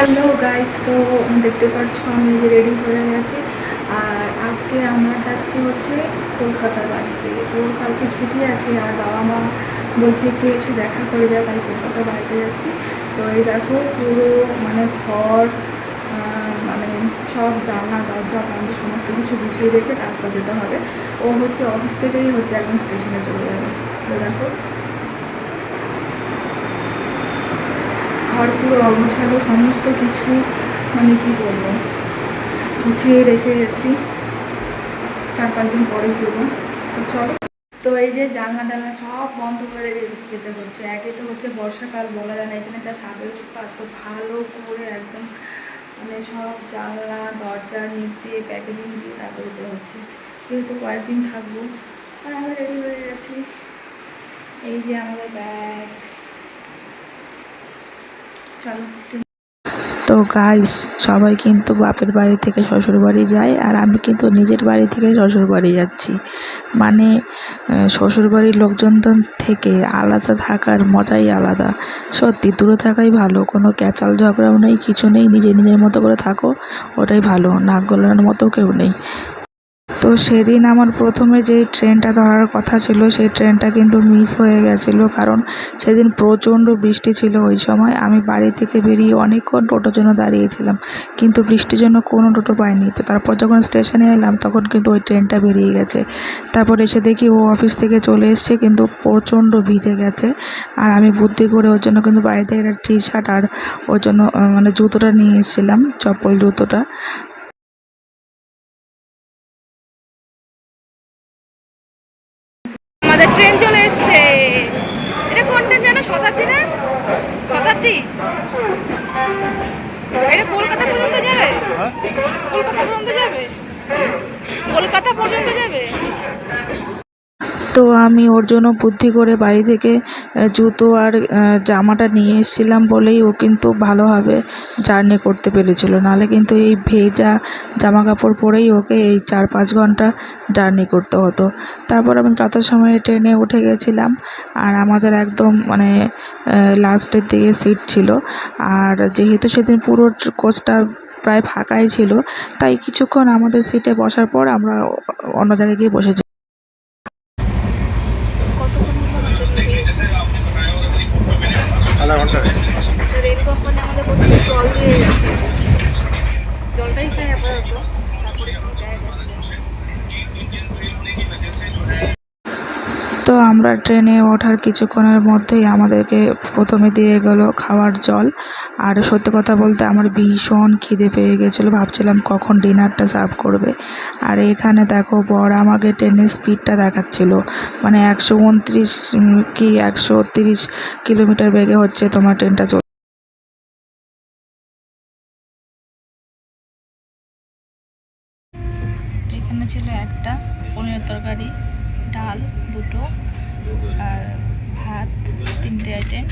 Hello guys তো দেখতে পাচ্ছ, আমি রেডি হয়ে গেছি। আর আজকে আমরা যাচ্ছি হচ্ছে কলকাতার বাড়িতে। ওর কালকে ছুটি আছে, আর বাবা মা বলছে একটু এসে দেখা করে যায় তাই কলকাতার বাড়িতে যাচ্ছি। তো এই দেখো, পুরো মানে ঘর মানে সব জানলা, দরজা বন্ধ, সমস্ত কিছু গুছিয়ে রেখে তারপর যেতে হবে। ও হচ্ছে অফিস থেকেই হচ্ছে এখন স্টেশনে চলে যাবে। তো দেখো ঘর পুরো অগোছালো, সমস্ত কিছু মানে কি বলব, গুছিয়ে রেখে গেছি। চার পাঁচ দিন পরে করব তো চলো। তো এই যে জানলা টানলা সব বন্ধ করে যেতে হচ্ছে। একে তো হচ্ছে বর্ষাকাল বলা যায় না। এখানে যা সাবের উৎপাত, তো ভালো করে একদম মানে সব জানলা, দরজা, নিচ দিয়ে প্যাকেজিং দিয়ে তারপরে যেতে হচ্ছে। যেহেতু কয়েকদিন থাকব আর আমরা রেডি হয়ে গেছি। এই যে আমাদের ব্যাগ তো গাইস সবাই কিন্তু বাপের বাড়ি থেকে শ্বশুর বাড়ি যায় আর আমি কিন্তু নিজের বাড়ি থেকে শ্বশুর বাড়ি যাচ্ছি। মানে শ্বশুর বাড়ির লোকজন থেকে আলাদা থাকার মজাই আলাদা। সত্যি, দূরে থাকাই ভালো, কোনো ক্যাচাল ঝগড়াও নেই, কিছু নেই, নিজে নিজের মতো করে থাকো, ওটাই ভালো, নাক গলানোর মতো কেউ নেই। তো সেদিন আমার প্রথমে যে ট্রেনটা ধরার কথা ছিল, সেই ট্রেনটা কিন্তু মিস হয়ে গেছিল। কারণ সেদিন প্রচণ্ড বৃষ্টি ছিল ওই সময়। আমি বাড়ি থেকে বেরিয়ে অনেকক্ষণ টোটোর জন্য দাঁড়িয়েছিলাম, কিন্তু বৃষ্টির জন্য কোনো টোটো পাইনি। তো তারপর যখন স্টেশনে এলাম, তখন কিন্তু ওই ট্রেনটা বেরিয়ে গেছে। তারপর এসে দেখি ও অফিস থেকে চলে এসছে, কিন্তু প্রচণ্ড ভিজে গেছে। আর আমি বুদ্ধি করে ওর জন্য কিন্তু বাড়ি থেকে একটা টি শার্ট আর ওর জন্য মানে জুতোটা নিয়ে এসেছিলাম, চপ্পল জুতোটা। জানো শতাব্দী না? শতাব্দী? এটা কলকাতা পর্যন্ত যাবে? কলকাতা পর্যন্ত যাবে? কলকাতা পর্যন্ত যাবে? তো আমি ওর জন্য বুদ্ধি করে বাড়ি থেকে জুতো আর জামাটা নিয়ে এসেছিলাম বলেই ও কিন্তু ভালোভাবে জার্নি করতে পেরেছিল। নাহলে কিন্তু এই ভেজা জামা কাপড় পরেই ওকে এই চার পাঁচ ঘণ্টা জার্নি করতে হতো। তারপর আমি যত সময় ট্রেনে উঠে গেছিলাম আর আমাদের একদম মানে লাস্টের দিকে সিট ছিল। আর যেহেতু সেদিন পুরো কোচটা প্রায় ফাঁকাই ছিল, তাই কিছুক্ষণ আমাদের সিটে বসার পর আমরা অন্য জায়গায় গিয়ে বসেছি। আধা ঘণ্টা। রেল আমাদের প্রথমে জল দিয়ে গেছে জলটাই খাই আপাতত তারপরে কি দেয় দেখা। তো আমরা ট্রেনে ওঠার কিছুক্ষণের মধ্যেই আমাদেরকে প্রথমে দিয়ে গেলো খাওয়ার জল। আর সত্যি কথা বলতে আমার ভীষণ খিদে পেয়ে গেছিল। ভাবছিলাম কখন ডিনারটা সার্ভ করবে। আর এখানে দেখো বর আমাকে ট্রেনের স্পিডটা দেখাচ্ছিল। মানে একশো উনত্রিশ কি একশো তিরিশ কিলোমিটার বেগে হচ্ছে তোমার ট্রেনটা চল ছিল একটা, পনিরের তরকারি, ডাল, দুটো আর ভাত তিনটে আইটেম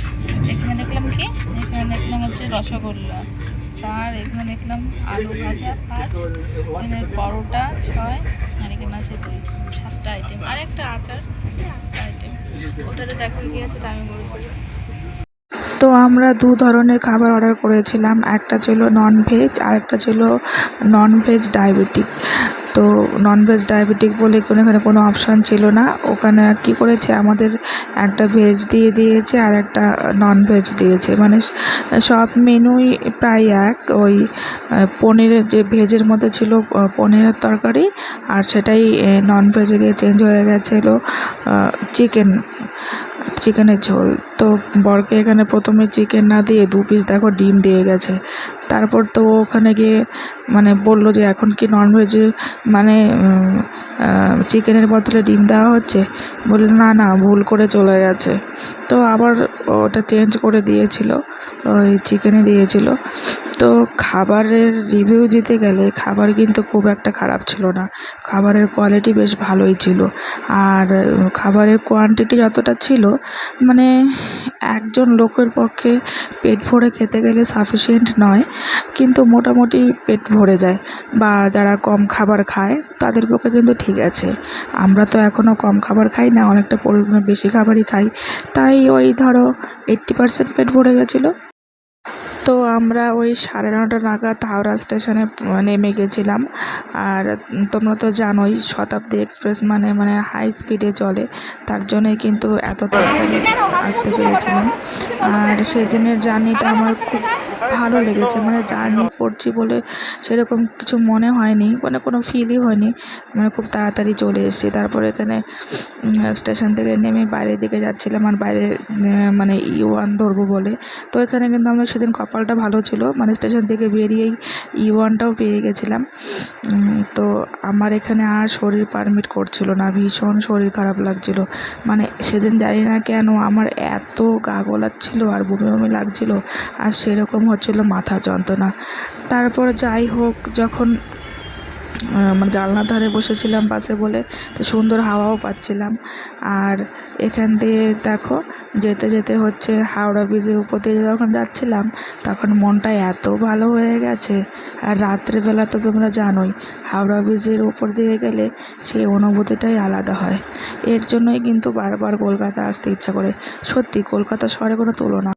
এখানে দেখলাম কি? এখানে দেখলাম হচ্ছে রসগোল্লা, চার। এখানে দেখলাম আলু ভাজা, পাঁচ। এখানে পরোটা, ছয়। আর এখানে আছে দুই সাতটা আইটেম আর একটা আচার আইটেম ওটাতে দেখো কি আছে আমি বলব তো আমরা দু ধরনের খাবার অর্ডার করেছিলাম। একটা ছিল নন ভেজ আর একটা ছিল নন ভেজ ডায়াবেটিক তো ননভেজ ডায়াবেটিক বলে কোনো এখানে কোনো অপশান ছিল না। ওখানে কি করেছে? আমাদের একটা ভেজ দিয়ে দিয়েছে আর একটা নন ভেজ দিয়েছে। মানে সব মেনুই প্রায় এক। ওই পনিরের যে ভেজের মধ্যে ছিল পনিরের তরকারি আর সেটাই নন ভেজে গিয়ে চেঞ্জ হয়ে গেছিল চিকেন চিকেনের ঝোল। তো বরকে এখানে প্রথমে চিকেন না দিয়ে দু পিস দেখো ডিম দিয়ে গেছে। তারপর তো ওখানে গিয়ে মানে বলল যে, এখন কি ননভেজে মানে চিকেনের বদলে ডিম দেওয়া হচ্ছে? বলল, না না, ভুল করে চলে গেছে। তো আবার ওটা চেঞ্জ করে দিয়েছিল, ওই চিকেনে দিয়েছিল। তো খাবারের রিভিউ দিতে গেলে খাবার কিন্তু খুব একটা খারাপ ছিল না। খাবারের কোয়ালিটি বেশ ভালোই ছিল। আর খাবারের কোয়ান্টিটি যতটা ছিল মানে একজন লোকের পক্ষে পেট ভরে খেতে গেলে সাফিসিয়েন্ট নয়, কিন্তু মোটামুটি পেট ভরে যায় বা যারা কম খাবার খায় তাদের পক্ষে কিন্তু ঠিক আছে। আমরা তো এখনও কম খাবার খাই না, অনেকটা পরিমাণে বেশি খাবারই খাই। তাই ওই ধরো এইট্টি পার্সেন্ট পেট ভরে গেছিল। তো আমরা ওই সাড়ে নটা নাগাদ হাওড়া স্টেশনে নেমে গেছিলাম। আর তোমরা তো জানোই, শতাব্দী এক্সপ্রেস মানে মানে হাই স্পিডে চলে। তার জন্যই কিন্তু এত তাড়াতাড়ি আসতে পেরেছিলাম। আর সেদিনের জার্নিটা আমার খুব ভালো লেগেছে। মানে জার্নি করছি বলে সেরকম কিছু মনে হয়নি মানে কোনো ফিলই হয়নি। মানে খুব তাড়াতাড়ি চলে এসেছি। তারপরে এখানে স্টেশন থেকে নেমে বাইরের দিকে যাচ্ছিলাম আর বাইরে মানে ই ওয়ান ধরবো বলে। তো এখানে কিন্তু আমরা সেদিন কপালটা ভালো ছিল। মানে স্টেশন থেকে বেরিয়েই ই ওয়ানটাও পেয়ে গেছিলাম। তো আমার এখানে আর শরীর পারমিট করছিল না। ভীষণ শরীর খারাপ লাগছিল। মানে সেদিন জানি না কেন আমার এত গা গোলাচ্ছিল আর বমি বমি লাগছিল। আর সেরকম হচ্ছিল মাথা যন্ত্রণা। তারপর যাই হোক, যখন মানে জানলার ধারে বসেছিলাম বাসে বলে, তো সুন্দর হাওয়াও পাচ্ছিলাম। আর এখান দিয়ে দেখো, যেতে যেতে হচ্ছে হাওড়া ব্রিজের উপর দিয়ে যখন যাচ্ছিলাম, তখন মনটা এত ভালো হয়ে গেছে। আর রাত্রেবেলা তো তোমরা জানোই, হাওড়া ব্রিজের উপর দিয়ে গেলে সেই অনুভূতিটাই আলাদা হয়। এর জন্যই কিন্তু বারবার কলকাতা আসতে ইচ্ছা করে। সত্যি, কলকাতা শহরে কোনো তুলনা